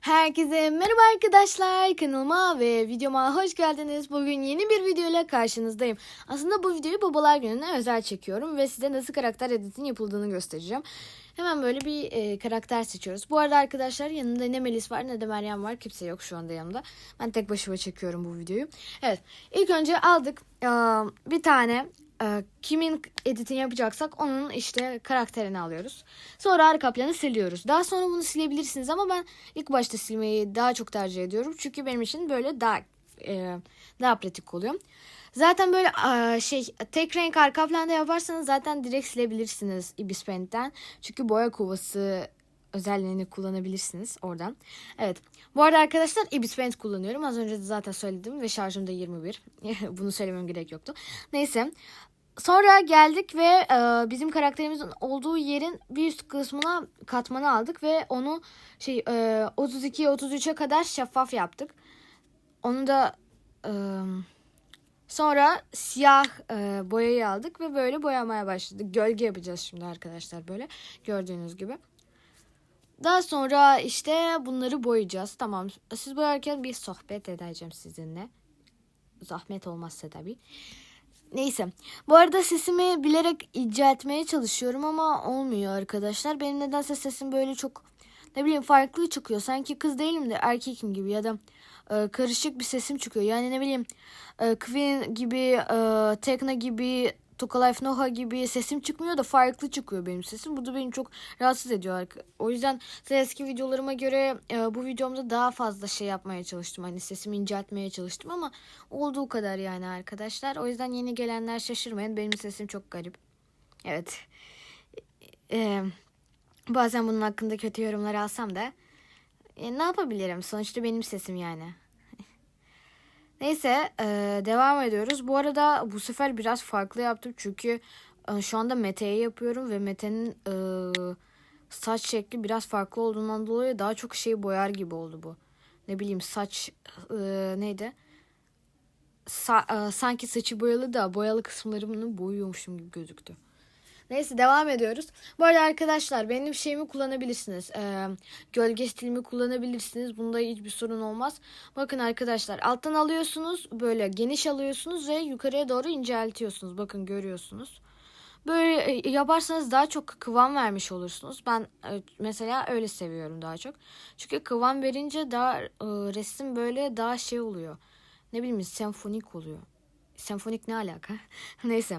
Herkese merhaba arkadaşlar. Kanalıma ve videoma hoş geldiniz. Bugün yeni bir video ile karşınızdayım. Aslında bu videoyu babalar gününe özel çekiyorum ve size nasıl karakter editin yapıldığını göstereceğim. Hemen böyle bir e, karakter seçiyoruz. Bu arada arkadaşlar yanında ne Melis var ne de Meryem var. Kimse yok şu anda yanımda. Ben tek başıma çekiyorum bu videoyu. Evet ilk önce aldık e, bir tane e, kimin editini yapacaksak onun işte karakterini alıyoruz. Sonra arka planı siliyoruz. Daha sonra bunu silebilirsiniz ama ben ilk başta silmeyi daha çok tercih ediyorum. Çünkü benim için böyle daha e, daha pratik oluyor. Zaten böyle e, şey tek renk arka planda yaparsanız zaten direkt silebilirsiniz Ibis Paint'ten. Çünkü boya kovası özelliğini kullanabilirsiniz oradan. Evet. Bu arada arkadaşlar Ibis Paint kullanıyorum. Az önce de zaten söyledim ve şarjım da 21. Bunu söylemem gerek yoktu. Neyse. Sonra geldik ve e, bizim karakterimizin olduğu yerin bir üst kısmına katmanı aldık ve onu şey e, 32'ye 33'e kadar şeffaf yaptık. Onu da e, sonra siyah e, boyayı aldık ve böyle boyamaya başladık. Gölge yapacağız şimdi arkadaşlar böyle gördüğünüz gibi. Daha sonra işte bunları boyayacağız. Tamam. Siz boyarken bir sohbet edeceğim sizinle. Zahmet olmazsa tabii. Neyse. Bu arada sesimi bilerek icra etmeye çalışıyorum ama olmuyor arkadaşlar. Benim nedense sesim böyle çok ne bileyim farklı çıkıyor. Sanki kız değilim de erkekim gibi ya da e, karışık bir sesim çıkıyor. Yani ne bileyim e, Queen gibi, e, Tekna gibi, Toka Life Noha gibi sesim çıkmıyor da farklı çıkıyor benim sesim. Bu da beni çok rahatsız ediyor. O yüzden eski videolarıma göre e, bu videomda daha fazla şey yapmaya çalıştım. Hani sesimi inceltmeye çalıştım ama olduğu kadar yani arkadaşlar. O yüzden yeni gelenler şaşırmayın. Benim sesim çok garip. Evet. E, bazen bunun hakkında kötü yorumlar alsam da e, ne yapabilirim? Sonuçta benim sesim yani. Neyse e, devam ediyoruz. Bu arada bu sefer biraz farklı yaptım. Çünkü e, şu anda Mete'ye yapıyorum ve Mete'nin e, saç şekli biraz farklı olduğundan dolayı daha çok şey boyar gibi oldu bu. Ne bileyim saç e, neydi? Sa- e, sanki saçı boyalı da boyalı kısımlarını boyuyormuşum gibi gözüktü. Neyse devam ediyoruz. Bu arada arkadaşlar benim şeyimi kullanabilirsiniz. Ee, gölge stilimi kullanabilirsiniz. Bunda hiçbir sorun olmaz. Bakın arkadaşlar alttan alıyorsunuz. Böyle geniş alıyorsunuz ve yukarıya doğru inceltiyorsunuz. Bakın görüyorsunuz. Böyle yaparsanız daha çok kıvam vermiş olursunuz. Ben e, mesela öyle seviyorum daha çok. Çünkü kıvam verince daha e, resim böyle daha şey oluyor. Ne bileyim senfonik oluyor. Senfonik ne alaka? Neyse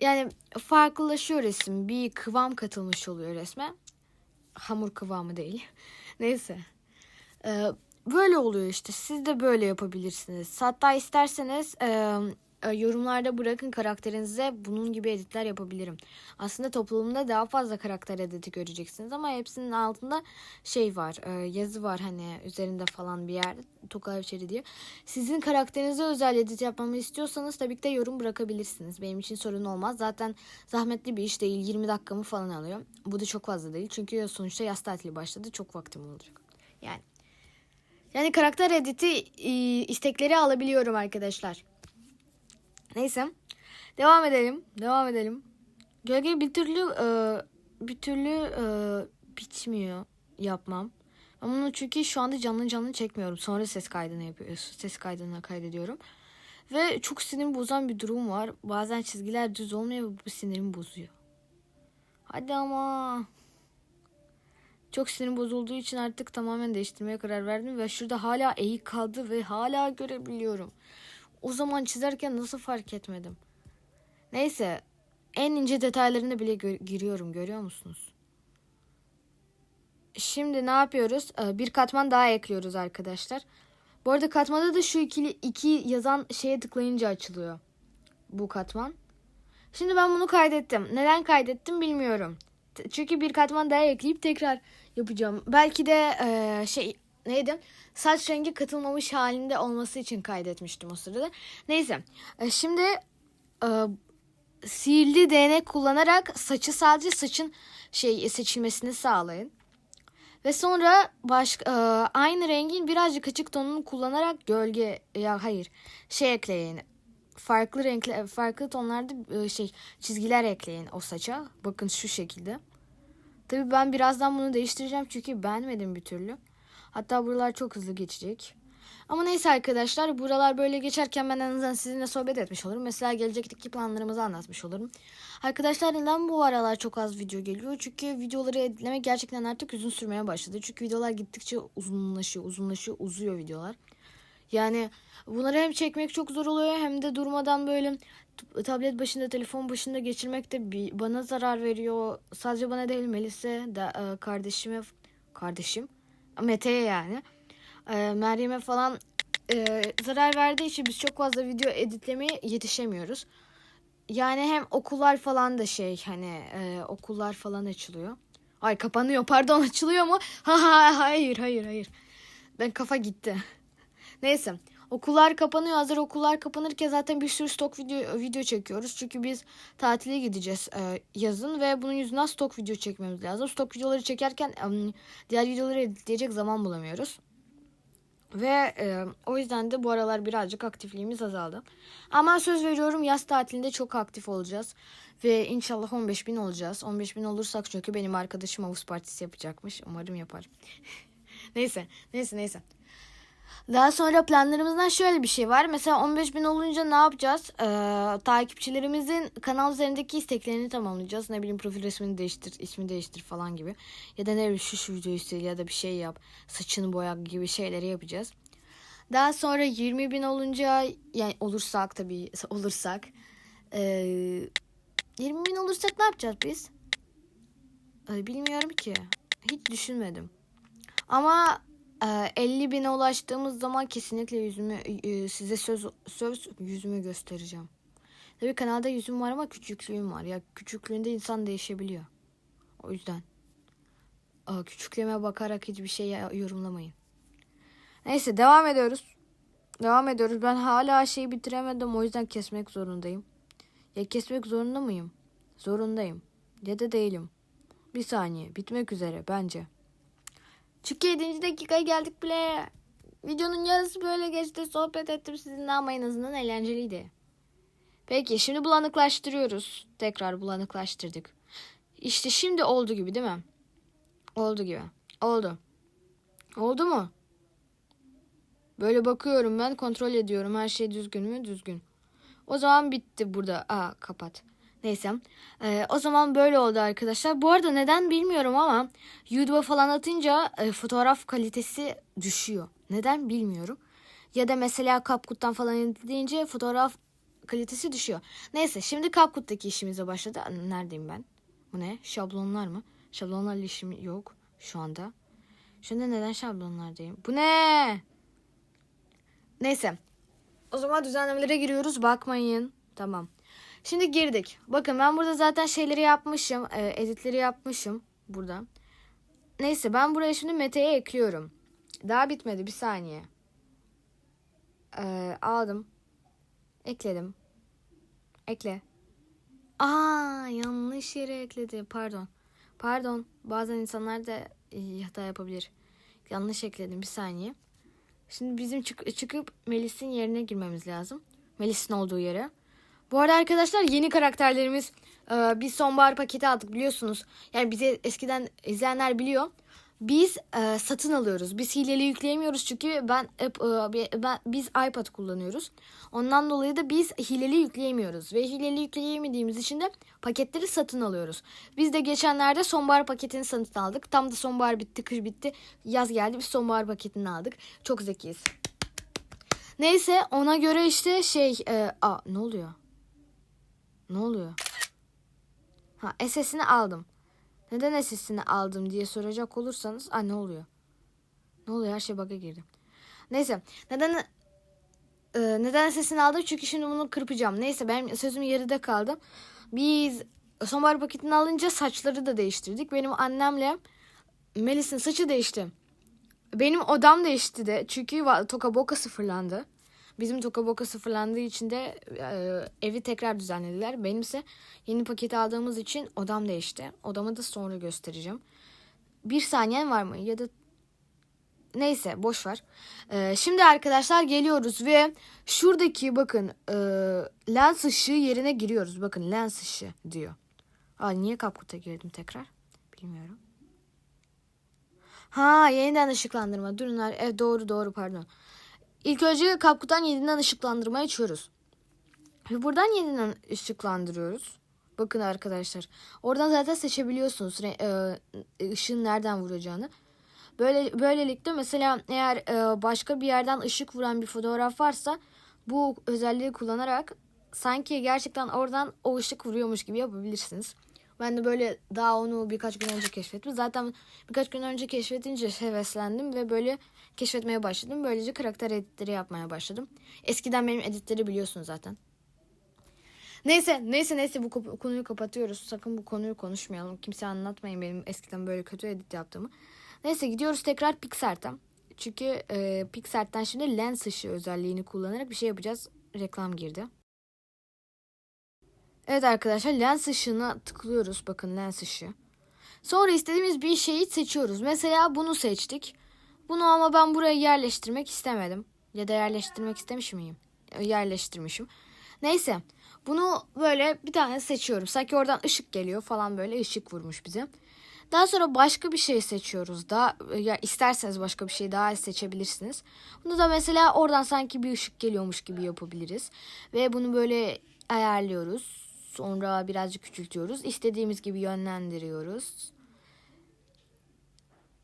yani farklılaşıyor resim. Bir kıvam katılmış oluyor resme. Hamur kıvamı değil. Neyse. Ee, böyle oluyor işte. Siz de böyle yapabilirsiniz. Hatta isterseniz e, yorumlarda bırakın karakterinize bunun gibi editler yapabilirim. Aslında toplumda daha fazla karakter editi göreceksiniz ama hepsinin altında şey var, e, yazı var hani üzerinde falan bir yerde Tokay içeri diye. Sizin karakterinize özel edit yapmamı istiyorsanız tabii ki de yorum bırakabilirsiniz. Benim için sorun olmaz. Zaten zahmetli bir iş değil. 20 dakikamı falan alıyor. Bu da çok fazla değil. Çünkü sonuçta yaz tatili başladı. Çok vaktim olacak. Yani yani karakter editi e, istekleri alabiliyorum arkadaşlar. Neyse. Devam edelim. Devam edelim. Gölge bir türlü e, bir türlü e, bitmiyor yapmam. Ama bunu çünkü şu anda canlı canlı çekmiyorum. Sonra ses kaydını yapıyoruz. Ses kaydını kaydediyorum. Ve çok sinir bozan bir durum var. Bazen çizgiler düz olmuyor ve bu sinirimi bozuyor. Hadi ama. Çok sinirim bozulduğu için artık tamamen değiştirmeye karar verdim. Ve şurada hala eğik kaldı ve hala görebiliyorum. O zaman çizerken nasıl fark etmedim? Neyse. En ince detaylarına bile gö- giriyorum. Görüyor musunuz? Şimdi ne yapıyoruz? Ee, bir katman daha ekliyoruz arkadaşlar. Bu arada katmanda da şu ikili iki yazan şeye tıklayınca açılıyor. Bu katman. Şimdi ben bunu kaydettim. Neden kaydettim bilmiyorum. Çünkü bir katman daha ekleyip tekrar yapacağım. Belki de e, şey neydi? Saç rengi katılmamış halinde olması için kaydetmiştim o sırada. Neyse. E, şimdi e, sihirli değnek kullanarak saçı sadece saçın şey seçilmesini sağlayın. Ve sonra başka e, aynı rengin birazcık açık tonunu kullanarak gölge ya hayır şey ekleyin. Farklı renkli farklı tonlarda e, şey çizgiler ekleyin o saça. Bakın şu şekilde. Tabii ben birazdan bunu değiştireceğim çünkü beğenmedim bir türlü. Hatta buralar çok hızlı geçecek. Ama neyse arkadaşlar buralar böyle geçerken ben en azından sizinle sohbet etmiş olurum. Mesela gelecekteki planlarımızı anlatmış olurum. Arkadaşlar neden bu aralar çok az video geliyor? Çünkü videoları editlemek gerçekten artık uzun sürmeye başladı. Çünkü videolar gittikçe uzunlaşıyor, uzunlaşıyor, uzuyor videolar. Yani bunları hem çekmek çok zor oluyor hem de durmadan böyle tablet başında, telefon başında geçirmek de bana zarar veriyor. Sadece bana değil Melis'e, de, kardeşime, kardeşim, Mete'ye yani. E, Meryem'e falan e, zarar verdiği için biz çok fazla video editlemeye yetişemiyoruz. Yani hem okullar falan da şey hani e, okullar falan açılıyor. Ay kapanıyor pardon açılıyor mu? Ha ha hayır hayır hayır. Ben kafa gitti. Neyse. Okullar kapanıyor. Hazır okullar kapanırken zaten bir sürü stok video video çekiyoruz. Çünkü biz tatile gideceğiz e, yazın ve bunun yüzünden stok video çekmemiz lazım. Stok videoları çekerken em, diğer videoları editleyecek zaman bulamıyoruz. Ve e, o yüzden de bu aralar birazcık aktifliğimiz azaldı. Ama söz veriyorum yaz tatilinde çok aktif olacağız. Ve inşallah 15 bin olacağız. 15 bin olursak çünkü benim arkadaşım havuz partisi yapacakmış. Umarım yapar. neyse neyse neyse. Daha sonra planlarımızdan şöyle bir şey var. Mesela 15 bin olunca ne yapacağız? Ee, takipçilerimizin kanal üzerindeki isteklerini tamamlayacağız. Ne bileyim profil resmini değiştir, ismi değiştir falan gibi. Ya da ne bileyim şu şu videoyu sil ya da bir şey yap. Saçını boya gibi şeyleri yapacağız. Daha sonra 20 bin olunca yani olursak tabii olursak ee, 20 bin olursak ne yapacağız biz? Ay, bilmiyorum ki. Hiç düşünmedim. Ama e, 50 bine ulaştığımız zaman kesinlikle yüzümü e, size söz söz yüzümü göstereceğim. Tabii kanalda yüzüm var ama küçüklüğüm var. Ya küçüklüğünde insan değişebiliyor. O yüzden. Küçüklüğüme bakarak hiçbir şey yorumlamayın. Neyse devam ediyoruz. Devam ediyoruz. Ben hala şeyi bitiremedim. O yüzden kesmek zorundayım. Ya kesmek zorunda mıyım? Zorundayım. Ya da değilim. Bir saniye. Bitmek üzere bence. Çünkü 7. dakikaya geldik bile. Videonun yarısı böyle geçti. Sohbet ettim sizinle ama en azından eğlenceliydi. Peki şimdi bulanıklaştırıyoruz. Tekrar bulanıklaştırdık. İşte şimdi oldu gibi değil mi? Oldu gibi. Oldu. Oldu mu? Böyle bakıyorum ben kontrol ediyorum. Her şey düzgün mü? Düzgün. O zaman bitti burada. Aa kapat. Neyse. Ee, o zaman böyle oldu arkadaşlar. Bu arada neden bilmiyorum ama YouTube'a falan atınca e, fotoğraf kalitesi düşüyor. Neden bilmiyorum. Ya da mesela CapCut'tan falan editleyince fotoğraf kalitesi düşüyor. Neyse şimdi CapCut'taki işimize başladı. Neredeyim ben? Bu ne? Şablonlar mı? Şablonlarla işim yok şu anda. Şimdi neden şablonlardayım? Bu ne? Neyse. O zaman düzenlemelere giriyoruz. Bakmayın. Tamam. Şimdi girdik. Bakın ben burada zaten şeyleri yapmışım. e, editleri yapmışım. Burada. Neyse ben buraya şimdi Mete'ye ekliyorum. Daha bitmedi. Bir saniye. Ee, aldım. Ekledim. Ekle. Aa yanlış yere ekledi. Pardon. Pardon. Bazen insanlar da e, hata yapabilir. Yanlış ekledim. Bir saniye. Şimdi bizim çık- çıkıp Melis'in yerine girmemiz lazım. Melis'in olduğu yere. Bu arada arkadaşlar yeni karakterlerimiz e, biz sonbahar paketi aldık biliyorsunuz. Yani bize eskiden izleyenler biliyor. Biz e, satın alıyoruz. Biz hileli yükleyemiyoruz çünkü ben, e, ben biz iPad kullanıyoruz. Ondan dolayı da biz hileli yükleyemiyoruz ve hileli yükleyemediğimiz için de paketleri satın alıyoruz. Biz de geçenlerde sonbahar paketini satın aldık. Tam da sonbahar bitti, kış bitti, yaz geldi. Biz sonbahar paketini aldık. Çok zekiyiz. Neyse ona göre işte şey, e, aa ne oluyor? Ne oluyor? Ha SS'ini aldım. Neden SS'ini aldım diye soracak olursanız. Aa ne oluyor? Ne oluyor? Her şey bug'a girdi. Neyse. Neden e, neden SS'ini aldım? Çünkü şimdi bunu kırpacağım. Neyse benim sözüm yarıda kaldı. Biz sonbahar paketini alınca saçları da değiştirdik. Benim annemle Melis'in saçı değişti. Benim odam değişti de. Çünkü Toka Boka sıfırlandı. Bizim Toka Boka sıfırlandığı için de e, evi tekrar düzenlediler. Benimse yeni paketi aldığımız için odam değişti. Odamı da sonra göstereceğim. Bir saniyen var mı? Ya da neyse boş ver. E, şimdi arkadaşlar geliyoruz ve şuradaki bakın e, lens ışığı yerine giriyoruz. Bakın lens ışığı diyor. Aa, niye kapkuta girdim tekrar? Bilmiyorum. Ha yeniden ışıklandırma. Durun. Evet, doğru doğru pardon. İlk önce kapkutan yeniden ışıklandırma açıyoruz. Ve buradan yeniden ışıklandırıyoruz. Bakın arkadaşlar. Oradan zaten seçebiliyorsunuz re- e, ışığın nereden vuracağını. Böyle böylelikle mesela eğer e, başka bir yerden ışık vuran bir fotoğraf varsa bu özelliği kullanarak sanki gerçekten oradan o ışık vuruyormuş gibi yapabilirsiniz. Ben de böyle daha onu birkaç gün önce keşfettim. Zaten birkaç gün önce keşfedince heveslendim ve böyle keşfetmeye başladım. Böylece karakter editleri yapmaya başladım. Eskiden benim editleri biliyorsunuz zaten. Neyse neyse neyse bu konuyu kapatıyoruz. Sakın bu konuyu konuşmayalım. Kimse anlatmayın benim eskiden böyle kötü edit yaptığımı. Neyse gidiyoruz tekrar Pixart'a. Çünkü e, Pixart'tan şimdi lens ışığı özelliğini kullanarak bir şey yapacağız. Reklam girdi. Evet arkadaşlar lens ışığına tıklıyoruz. Bakın lens ışığı. Sonra istediğimiz bir şeyi seçiyoruz. Mesela bunu seçtik. Bunu ama ben buraya yerleştirmek istemedim. Ya da yerleştirmek istemiş miyim? Yerleştirmişim. Neyse. Bunu böyle bir tane seçiyorum. Sanki oradan ışık geliyor falan böyle ışık vurmuş bize. Daha sonra başka bir şey seçiyoruz. Daha ya isterseniz başka bir şey daha seçebilirsiniz. Bunu da mesela oradan sanki bir ışık geliyormuş gibi yapabiliriz. Ve bunu böyle ayarlıyoruz. Sonra birazcık küçültüyoruz. İstediğimiz gibi yönlendiriyoruz.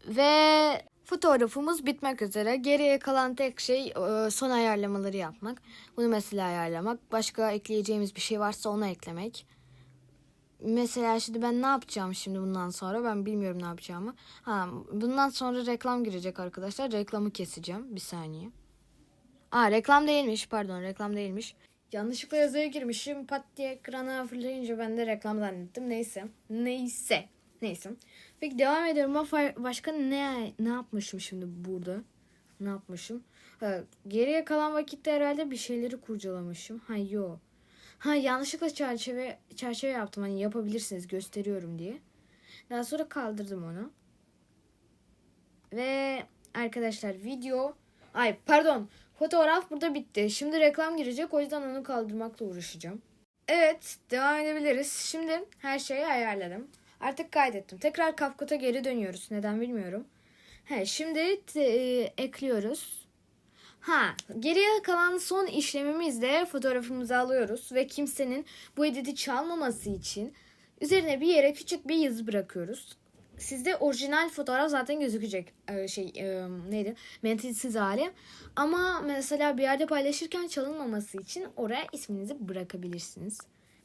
Ve fotoğrafımız bitmek üzere. Geriye kalan tek şey e, son ayarlamaları yapmak. Bunu mesela ayarlamak. Başka ekleyeceğimiz bir şey varsa ona eklemek. Mesela şimdi ben ne yapacağım şimdi bundan sonra ben bilmiyorum ne yapacağımı. Ha, bundan sonra reklam girecek arkadaşlar. Reklamı keseceğim. Bir saniye. Aa reklam değilmiş pardon reklam değilmiş. Yanlışlıkla yazıya girmişim. Pat diye ekrana fırlayınca ben de reklam zannettim. Neyse. Neyse. Neyse. Peki devam ediyorum. Fa- başka ne ne yapmışım şimdi burada? Ne yapmışım? Ha, geriye kalan vakitte herhalde bir şeyleri kurcalamışım. Ha yok. Ha yanlışlıkla çerçeve çerçeve yaptım. Hani yapabilirsiniz gösteriyorum diye. Daha sonra kaldırdım onu. Ve arkadaşlar video ay pardon fotoğraf burada bitti. Şimdi reklam girecek o yüzden onu kaldırmakla uğraşacağım. Evet devam edebiliriz. Şimdi her şeyi ayarladım. Artık kaydettim. Tekrar CapCut'a geri dönüyoruz. Neden bilmiyorum. He, şimdi te- e, ekliyoruz. Ha, geriye kalan son işlemimizde fotoğrafımızı alıyoruz ve kimsenin bu editi çalmaması için üzerine bir yere küçük bir yazı bırakıyoruz. Sizde orijinal fotoğraf zaten gözükecek Ee, şey e, neydi menteşesiz hali ama mesela bir yerde paylaşırken çalınmaması için oraya isminizi bırakabilirsiniz.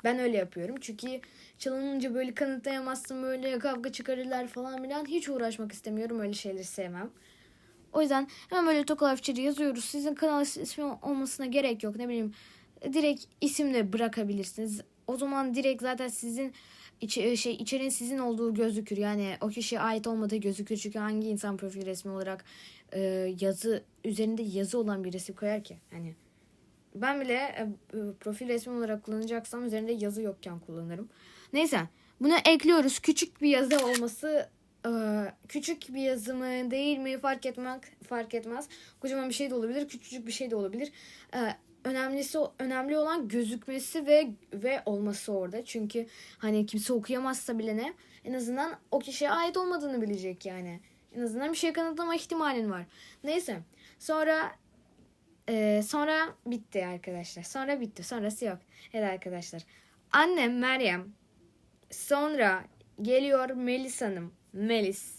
Ben öyle yapıyorum çünkü çalınınca böyle kanıtlayamazsın böyle kavga çıkarırlar falan filan hiç uğraşmak istemiyorum öyle şeyleri sevmem. O yüzden hemen böyle Tokalav içeri yazıyoruz. Sizin kanal ismi olmasına gerek yok. Ne bileyim direkt isimle bırakabilirsiniz. O zaman direkt zaten sizin içi, şey içeriğin sizin olduğu gözükür. Yani o kişiye ait olmadığı gözükür. Çünkü hangi insan profil resmi olarak e, yazı üzerinde yazı olan bir resim koyar ki? Hani ben bile e, e, profil resmi olarak kullanacaksam üzerinde yazı yokken kullanırım. Neyse bunu ekliyoruz. Küçük bir yazı olması e, küçük bir yazı mı değil mi fark etmek fark etmez. Kocaman bir şey de olabilir, küçücük bir şey de olabilir. E, önemlisi önemli olan gözükmesi ve ve olması orada. Çünkü hani kimse okuyamazsa bile ne en azından o kişiye ait olmadığını bilecek yani. En azından bir şey kanıtlama ihtimalin var. Neyse. Sonra ee, sonra bitti arkadaşlar. Sonra bitti. Sonrası yok. Evet arkadaşlar. Annem Meryem. Sonra geliyor Melis Hanım. Melis.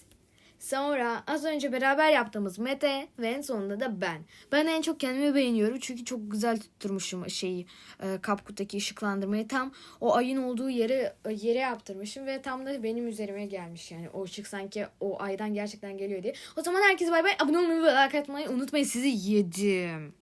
Sonra az önce beraber yaptığımız Mete ve en sonunda da ben. Ben en çok kendimi beğeniyorum çünkü çok güzel tutturmuşum şeyi e, Kapkut'taki ışıklandırmayı tam o ayın olduğu yere yere yaptırmışım ve tam da benim üzerime gelmiş yani o ışık sanki o aydan gerçekten geliyor diye. O zaman herkese bay bay abone olmayı ve like atmayı unutmayın sizi yedim.